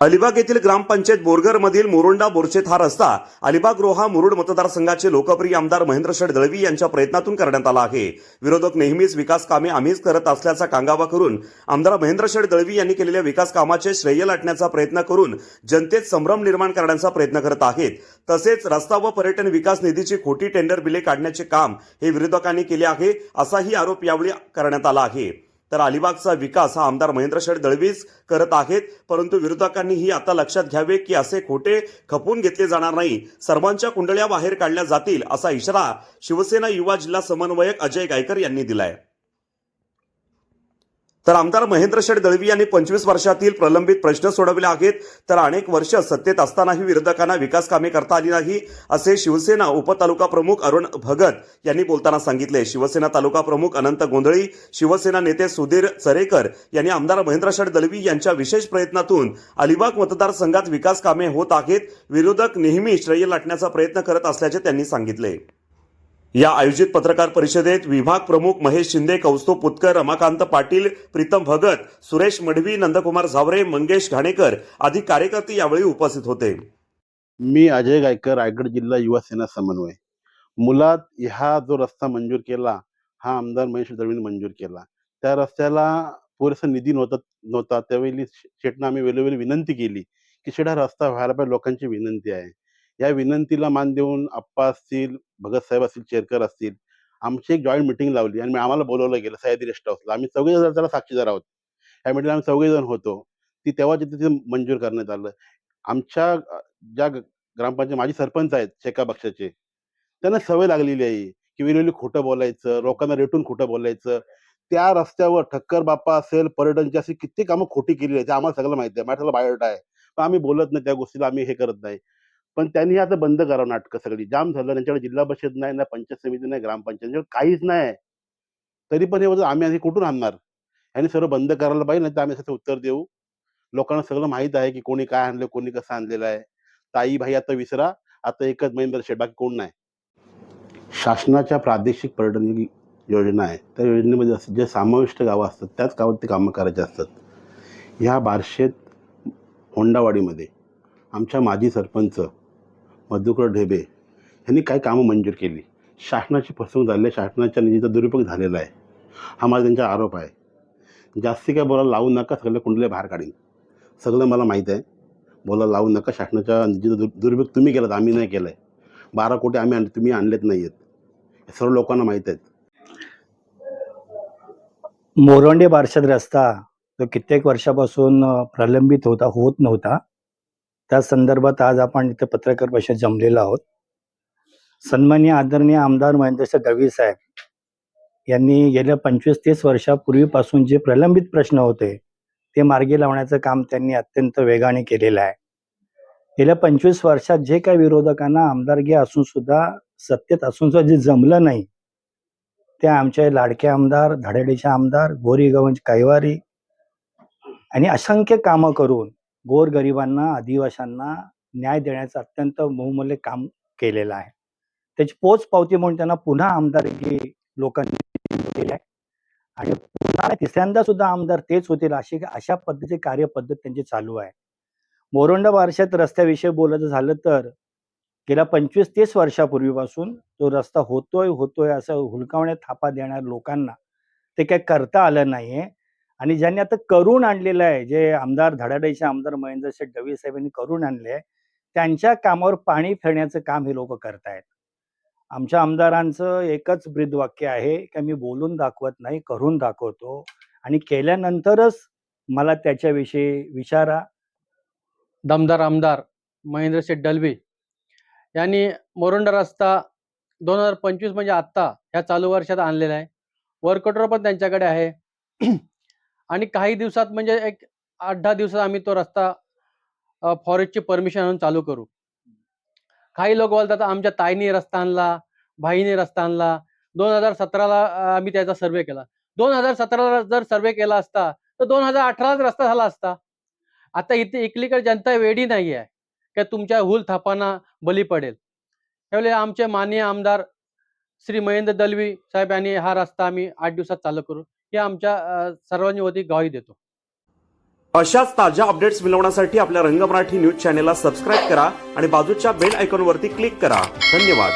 अलिबाग येथील ग्रामपंचायत बोरगर मधील मोरोंडा बोरचेत हा रस्ता अलिबाग रोहा मुरुड मतदारसंघाचे लोकप्रिय आमदार महेंद्र शेठ दळवी यांच्या प्रयत्नातून करण्यात आला आहे. विरोधक नेहमीच विकास कामे आम्हीच करत असल्याचा कांगावा करून आमदार महेंद्र शेठ दळवी यांनी केलेल्या विकास कामाचे श्रेय लाटण्याचा प्रयत्न करून जनतेत संभ्रम निर्माण करण्याचा प्रयत्न करत आहेत. तसेच रस्ता व पर्यटन विकास निधीची खोटी टेंडर बिले काढण्याचे काम हे विरोधकांनी केले आहे असाही आरोप यावेळी करण्यात आला आहे. तर अलिबागचा विकास हा आमदार महेंद्र शेठ दळवीच करत आहेत. परंतु विरोधकांनी ही आता लक्षात घ्यावे की असे खोटे खपून घेतले जाणार नाही. सर्वांच्या कुंडल्या बाहेर काढल्या जातील असा इशारा शिवसेना युवा जिल्हा समन्वयक अजय गायकर यांनी दिलाय. तर आमदार महेंद्र शेठ दळवी यांनी पंचवीस वर्षातील प्रलंबित प्रश्न सोडवले आहेत. तर अनेक वर्ष सत्तेत असतानाही विरोधकांना विकास कामे करता आली नाही असे शिवसेना उपतालुका प्रमुख अरुण भगत यांनी बोलताना सांगितले. शिवसेना तालुका प्रमुख अनंत गोंधळी शिवसेना नेते सुधीर चरेकर यांनी आमदार महेंद्र शेठ दळवी यांच्या विशेष प्रयत्नातून अलिबाग मतदारसंघात विकास कामे होत आहेत. विरोधक नेहमी श्रेय लाटण्याचा प्रयत्न करत असल्याचे त्यांनी सांगितले. या आयोजित पत्रकार परिषदेत विभाग प्रमुख महेश शिंदे कौस्तुभ पुतकर रमाकांत पाटील प्रीतम भगत सुरेश मढवी नंदकुमार झावरे मंगेश घाणेकर आदी कार्यकर्ते यावेळी उपस्थित होते. मी अजय गायकर रायगड जिल्हा युवा सेना समन्वय. मुलात ह्या जो रस्ता मंजूर केला हा आमदार महेश दळवीने मंजूर केला. त्या रस्त्याला पुरेसा निधी नव्हता नव्हता. त्यावेळी शेटनं आम्ही वेळोवेळी विनंती केली की शेट हा रस्ता व्हायला पाहिजे लोकांची विनंती आहे. या विनंतीला मान देऊन आप्पा असतील भगत साहेब असतील चेरकर असतील आमची एक जॉईंट मिटिंग लावली आणि आम्हाला बोलवलं गेलं सह्याद्री रेस्ट हाऊसला आम्ही चौघे जण त्याला साक्षीदार आहोत. या मिटिंगला आम्ही चौघे जण होतो. ती तेव्हा तिथे मंजूर करण्यात आलं. आमच्या ज्या ग्रामपंचायत माजी सरपंच आहेत शेका पक्षाचे त्यांना सवय लागलेली आहे की वेळोवेळी खोटं बोलायचं लोकांना रेटून खोटं बोलायचं. त्या रस्त्यावर ठक्कर बाप्पा असेल पर्यटनची अशी किती कामं खोटी केली आहे ते आम्हाला सगळं माहिती आहे. माझ्या बायोडा आहे. पण आम्ही बोलत नाही त्या गोष्टीला आम्ही हे करत नाही. पण त्यांनी आता बंद करावं नाटकं सगळी. जाम झालं. त्यांच्याकडे जिल्हा परिषद नाही ना पंचायत समिती नाही ग्रामपंचायत काहीच नाही. तरी पण हे बोलतात, आम्ही आधी कुठून आणणार? ह्यांनी सर्व बंद करायला पाहिजे नाही तर आम्ही असं उत्तर देऊ. लोकांना सगळं माहीत आहे की कोणी काय आणलं कोणी कसं आणलेलं आहे. ताई भाई आता विसरा. आता एकच महेंद्र शेठ बाकी कोण नाही? शासनाच्या प्रादेशिक पर्यटन योजना आहे. त्या योजनेमध्ये असं जे समाविष्ट गावं असतात त्याच गावात ते कामं करायचे असतात. ह्या बारशेत होंडावाडीमध्ये आमच्या माजी सरपंच मधुकर ढेबे यांनी काही कामं मंजूर केली. शासनाची फसवणूक झाली आहे. शासनाच्या निधीचा दुरुपयोग झालेला आहे. हा माझा त्यांचा आरोप आहे. जास्ती काय बोला लावू नका. सगळं कुंडले बाहेर काढीन. सगळं मला माहीत आहे. बोला लावू नका. शासनाच्या निधीचा दुर दुरुपयोग तुम्ही केलात. आम्ही नाही केला आहे बारा कोटी आम्ही आणले. तुम्ही आणलेत नाही आहेत हे सर्व लोकांना माहीत आहेत. मोरवंडे बारशद रस्ता जो कित्येक वर्षापासून प्रलंबित होता होत नव्हता त्या संदर्भात आज आपण इथे पत्रकार परिषद जमलेलो आहोत. सन्मान्य आदरणीय आमदार महेंद्रसिंह दळवी साहेब यांनी गेल्या पंचवीस तीस वर्षापूर्वीपासून जे प्रलंबित प्रश्न होते ते मार्गी लावण्याचं काम त्यांनी अत्यंत वेगाने केलेलं आहे. गेल्या पंचवीस वर्षात जे काही विरोधकांना आमदारगी असून सुद्धा सत्तेत असून सुद्धा जे जमलं नाही ते आमचे लाडके आमदार धाडेडीचे आमदार गोरीगवंज कैवारी आणि असंख्य कामं करून गोरगरिबांना आदिवाशांना न्याय देण्याचं अत्यंत बहुमूल्य काम केलेलं आहे. त्याची पोच पावती म्हणून त्यांना पुन्हा आमदारकी लोकांनी केली आहे. आणि पुन्हा तिसऱ्यांदा सुद्धा आमदार तेच होतील अशी अशा पद्धतीची कार्यपद्धत त्यांची चालू आहे. मोरंडा वारशात रस्त्याविषयी बोलायचं झालं तर गेल्या पंचवीस तीस वर्षापूर्वीपासून तो रस्ता होतोय होतोय असं हुलकावण्यात थापा देणाऱ्या लोकांना ते काही करता आलं नाहीये. आणि ज्यांनी आता करून आणलेलं आहे जे आमदार धडाडीचे आमदार महेंद्र शेठ डवी साहेबांनी करून आणले आहे त्यांच्या कामावर पाणी फिरण्याचं काम हे लोक करतायत. आमच्या आमदारांचं एकच ब्रीदवाक्य आहे की मी बोलून दाखवत नाही करून दाखवतो आणि केल्यानंतरच मला त्याच्याविषयी विचारा. दमदार आमदार महेंद्र शेठ दलवी यांनी मोरंडा रस्ता दोन हजार पंचवीस म्हणजे आत्ता ह्या चालू वर्षात आणलेला आहे. वर्कटर पण त्यांच्याकडे आहे. आणि काही दिवसात म्हणजे एक आठ दहा दिवसात आम्ही तो रस्ता फॉरेस्टची परमिशन आणून चालू करू. काही लोक बोलतात आमच्या ताईने रस्ता आणला भाईने रस्ता आणला. दोन हजार सतराला आम्ही त्याचा सर्वे केला. दोन हजार सतराला जर सर्वे केला असता तर दोन हजार अठरालाच रस्ता झाला असता. आता इथे इकलीकडे जनता वेडी नाही आहे की तुमच्या हुल थापांना बली पडेल. त्यावेळी आमचे माननीय आमदार श्री महेंद्र दलवी साहेब यांनी हा रस्ता आम्ही आठ दिवसात चालू करू. हे आमच्या सर्वांनी वती गावी देतो. अशाच ताज्या अपडेट्स मिळवण्यासाठी आपल्या रंग मराठी न्यूज चॅनेलला सबस्क्राईब करा आणि बाजूच्या बेल आयकॉनवरती क्लिक करा. धन्यवाद.